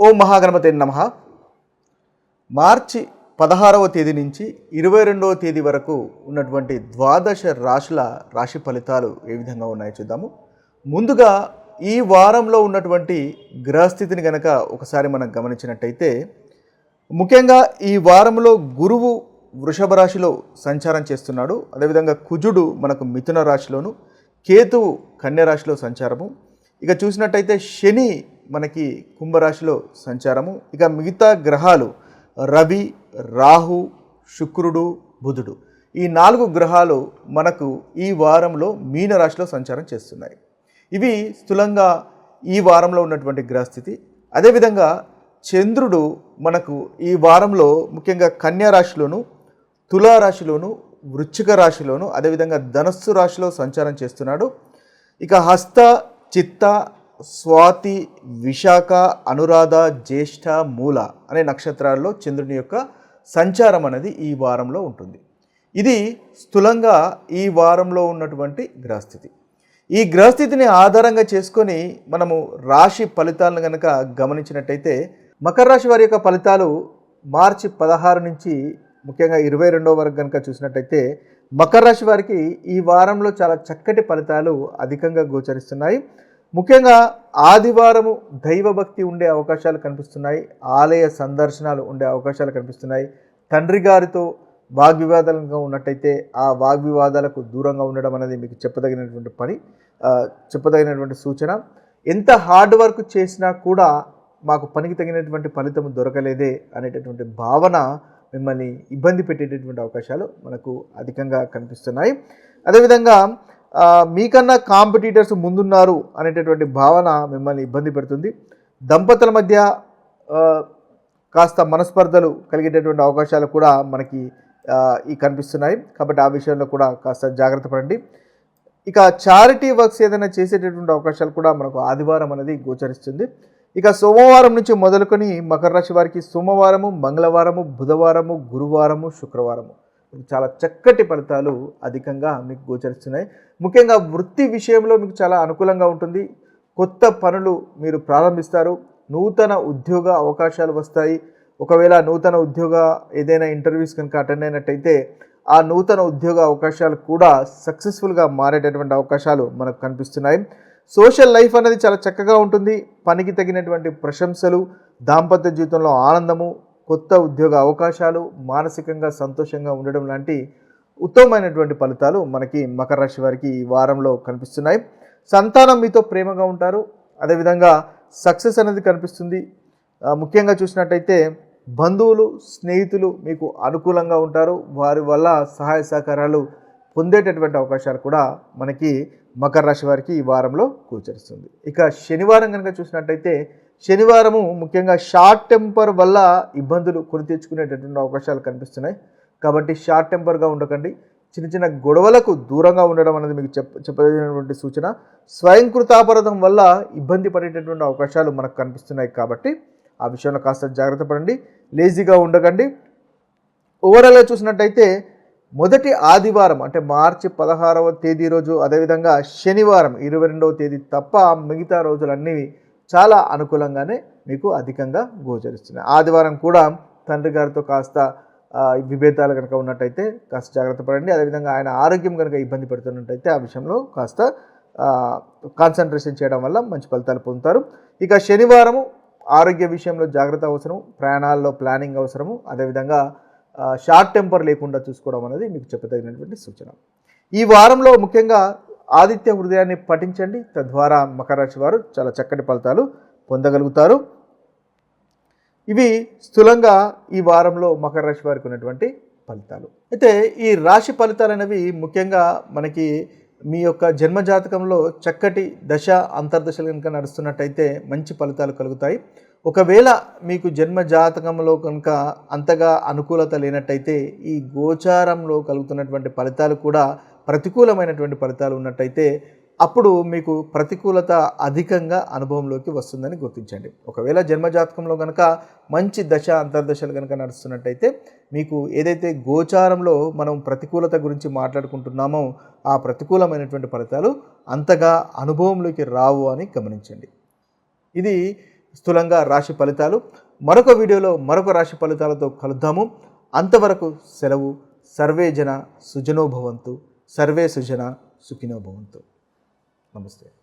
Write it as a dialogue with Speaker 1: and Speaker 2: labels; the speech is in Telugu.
Speaker 1: ఓం మహాగణపతి నమ. మార్చి పదహారవ తేదీ నుంచి ఇరవై రెండవ తేదీ వరకు ఉన్నటువంటి ద్వాదశ రాశుల రాశి ఫలితాలు ఏ విధంగా ఉన్నాయో చూద్దాము. ముందుగా ఈ వారంలో ఉన్నటువంటి గ్రహస్థితిని గనక ఒకసారి మనం గమనించినట్టయితే ముఖ్యంగా ఈ వారంలో గురువు వృషభ రాశిలో సంచారం చేస్తున్నాడు. అదేవిధంగా కుజుడు మనకు మిథున రాశిలోను కేతువు కన్య రాశిలో సంచారము. ఇక చూసినట్టయితే శని మనకి కుంభరాశిలో సంచారము. ఇక మిగతా గ్రహాలు రవి రాహు శుక్రుడు బుధుడు. ఈ నాలుగు గ్రహాలు మనకు ఈ వారంలో మీన రాశిలో సంచారం చేస్తున్నాయి. ఇవి స్థూలంగా ఈ వారంలో ఉన్నటువంటి గ్రహస్థితి. అదేవిధంగా చంద్రుడు మనకు ఈ వారంలో ముఖ్యంగా కన్యారాశిలోను తులారాశిలోను వృశ్చిక రాశిలోను అదేవిధంగా ధనస్సు రాశిలో సంచారం చేస్తున్నాడు. ఇక హస్త చిత్త స్వాతి విశాఖ అనురాధ జ్యేష్ఠ మూల అనే నక్షత్రాల్లో చంద్రుని యొక్క సంచారం అనేది ఈ వారంలో ఉంటుంది. ఇది స్థూలంగా ఈ వారంలో ఉన్నటువంటి గ్రహస్థితి. ఈ గ్రహస్థితిని ఆధారంగా చేసుకొని మనము రాశి ఫలితాలను కనుక గమనించినట్టయితే మకర రాశి వారి యొక్క ఫలితాలు మార్చి పదహారు నుంచి ముఖ్యంగా ఇరవై రెండవ వరకు కనుక చూసినట్టయితే మకర రాశి వారికి ఈ వారంలో చాలా చక్కటి ఫలితాలు అధికంగా గోచరిస్తున్నాయి. ముఖ్యంగా ఆదివారము దైవభక్తి ఉండే అవకాశాలు కనిపిస్తున్నాయి ఆలయ సందర్శనాలు ఉండే అవకాశాలు కనిపిస్తున్నాయి. తండ్రి గారితో వాగ్వివాదాలుగా ఉన్నట్టయితే ఆ వాగ్వివాదాలకు దూరంగా ఉండడం అనేది మీకు చెప్పదగినటువంటి పని చెప్పదగినటువంటి సూచన. ఎంత హార్డ్ వర్క్ చేసినా కూడా మాకు పనికి తగినటువంటి ఫలితం దొరకలేదే అనేటటువంటి భావన మిమ్మల్ని ఇబ్బంది పెట్టేటటువంటి అవకాశాలు మనకు అధికంగా కనిపిస్తున్నాయి. అదేవిధంగా మీకన్నా కాంపిటీటర్స్ ముందున్నారు అనేటటువంటి భావన మిమ్మల్ని ఇబ్బంది పెడుతుంది. దంపతుల మధ్య కాస్త మనస్పర్ధలు కలిగేటటువంటి అవకాశాలు కూడా మనకి ఈ కనిపిస్తున్నాయి. కాబట్టి ఆ విషయంలో కూడా కాస్త జాగ్రత్త పడండి. ఇక చారిటీ వర్క్స్ ఏదైనా చేసేటటువంటి అవకాశాలు కూడా మనకు ఆదివారం అనేది గోచరిస్తుంది. ఇక సోమవారం నుంచి మొదలుకొని మకర రాశి వారికి సోమవారము మంగళవారము బుధవారము గురువారము శుక్రవారము. చాలా చక్కటి ఫలితాలు అధికంగా మీకు గోచరిస్తున్నాయి. ముఖ్యంగా వృత్తి విషయంలో మీకు చాలా అనుకూలంగా ఉంటుంది. కొత్త పనులు మీరు ప్రారంభిస్తారు. నూతన ఉద్యోగ అవకాశాలు వస్తాయి. ఒకవేళ నూతన ఉద్యోగ ఏదైనా ఇంటర్వ్యూస్ కనుక అటెండ్ అయినట్టయితే ఆ నూతన ఉద్యోగ అవకాశాలు కూడా సక్సెస్ఫుల్గా మారేటటువంటి అవకాశాలు మనకు కనిపిస్తున్నాయి. సోషల్ లైఫ్ అనేది చాలా చక్కగా ఉంటుంది. పనికి తగినటువంటి ప్రశంసలు దాంపత్య జీవితంలో ఆనందము కొత్త ఉద్యోగ అవకాశాలు మానసికంగా సంతోషంగా ఉండడం లాంటి ఉత్తమమైనటువంటి ఫలితాలు మనకి మకర రాశి వారికి ఈ వారంలో కనిపిస్తున్నాయి. సంతానం మీతో ప్రేమగా ఉంటారు. అదేవిధంగా సక్సెస్ అనేది కనిపిస్తుంది. ముఖ్యంగా చూసినట్టయితే బంధువులు స్నేహితులు మీకు అనుకూలంగా ఉంటారు. వారి వల్ల సహాయ సహకారాలు పొందేటటువంటి అవకాశాలు కూడా మనకి మకర రాశి వారికి ఈ వారంలో గోచరిస్తుంది. ఇక శనివారం కనుక చూసినట్టయితే శనివారము ముఖ్యంగా షార్ట్ టెంపర్ వల్ల ఇబ్బందులు కొని తెచ్చుకునేటటువంటి అవకాశాలు కనిపిస్తున్నాయి. కాబట్టి షార్ట్ టెంపర్గా ఉండకండి. చిన్న చిన్న గొడవలకు దూరంగా ఉండడం అనేది మీకు చెప్ప చెప్పదగినటువంటి సూచన. స్వయంకృతాపరాధం వల్ల ఇబ్బంది పడేటటువంటి అవకాశాలు మనకు కనిపిస్తున్నాయి కాబట్టి ఆ విషయంలో కాస్త జాగ్రత్త పడండి. లేజీగా ఉండకండి. ఓవరాల్గా చూసినట్టయితే మొదటి ఆదివారం అంటే మార్చి పదహారవ తేదీ రోజు అదేవిధంగా శనివారం ఇరవై రెండవ తేదీ తప్ప మిగతా రోజులన్నీ చాలా అనుకూలంగానే మీకు అధికంగా గోచరిస్తున్నాయి. ఆదివారం కూడా తండ్రి గారితో కాస్త విభేదాలు కనుక ఉన్నట్టయితే కాస్త జాగ్రత్త పడండి. అదేవిధంగా ఆయన ఆరోగ్యం కనుక ఇబ్బంది పెడుతున్నట్టయితే ఆ విషయంలో కాస్త కాన్సన్ట్రేషన్ చేయడం వల్ల మంచి ఫలితాలు పొందుతారు. ఇక శనివారము ఆరోగ్య విషయంలో జాగ్రత్త అవసరం ప్రయాణాల్లో ప్లానింగ్ అవసరము అదేవిధంగా షార్ట్ టెంపర్ లేకుండా చూసుకోవడం అనేది మీకు చెప్పదగినటువంటి సూచన. ఈ వారంలో ముఖ్యంగా ఆదిత్య హృదయాన్ని పఠించండి. తద్వారా మకర రాశి వారు చాలా చక్కటి ఫలితాలు పొందగలుగుతారు. ఇవి స్థూలంగా ఈ వారంలో మకర రాశి వారికి ఉన్నటువంటి ఫలితాలు. అయితే ఈ రాశి ఫలితాలు అనేవి ముఖ్యంగా మనకి మీ యొక్క జన్మజాతకంలో చక్కటి దశ అంతర్దశలు కనుక నడుస్తున్నట్టయితే మంచి ఫలితాలు కలుగుతాయి. ఒకవేళ మీకు జన్మ జాతకంలో కనుక అంతగా అనుకూలత లేనట్టయితే ఈ గోచారంలో కలుగుతున్నటువంటి ఫలితాలు కూడా ప్రతికూలమైనటువంటి ఫలితాలు ఉన్నట్టయితే అప్పుడు మీకు ప్రతికూలత అధికంగా అనుభవంలోకి వస్తుందని గుర్తించండి. ఒకవేళ జన్మజాతకంలో కనుక మంచి దశ అంతర్దశలు కనుక నడుస్తున్నట్టయితే మీకు ఏదైతే గోచారంలో మనం ప్రతికూలత గురించి మాట్లాడుకుంటున్నామో ఆ ప్రతికూలమైనటువంటి ఫలితాలు అంతగా అనుభవంలోకి రావు అని గమనించండి. ఇది స్థూలంగా రాశి ఫలితాలు. మరొక వీడియోలో మరొక రాశి ఫలితాలతో కలుద్దాము. అంతవరకు సెలవు. సర్వేజన సుజనోభవంతు. సర్వే సుజన సుఖినో భవంతు. నమస్తే.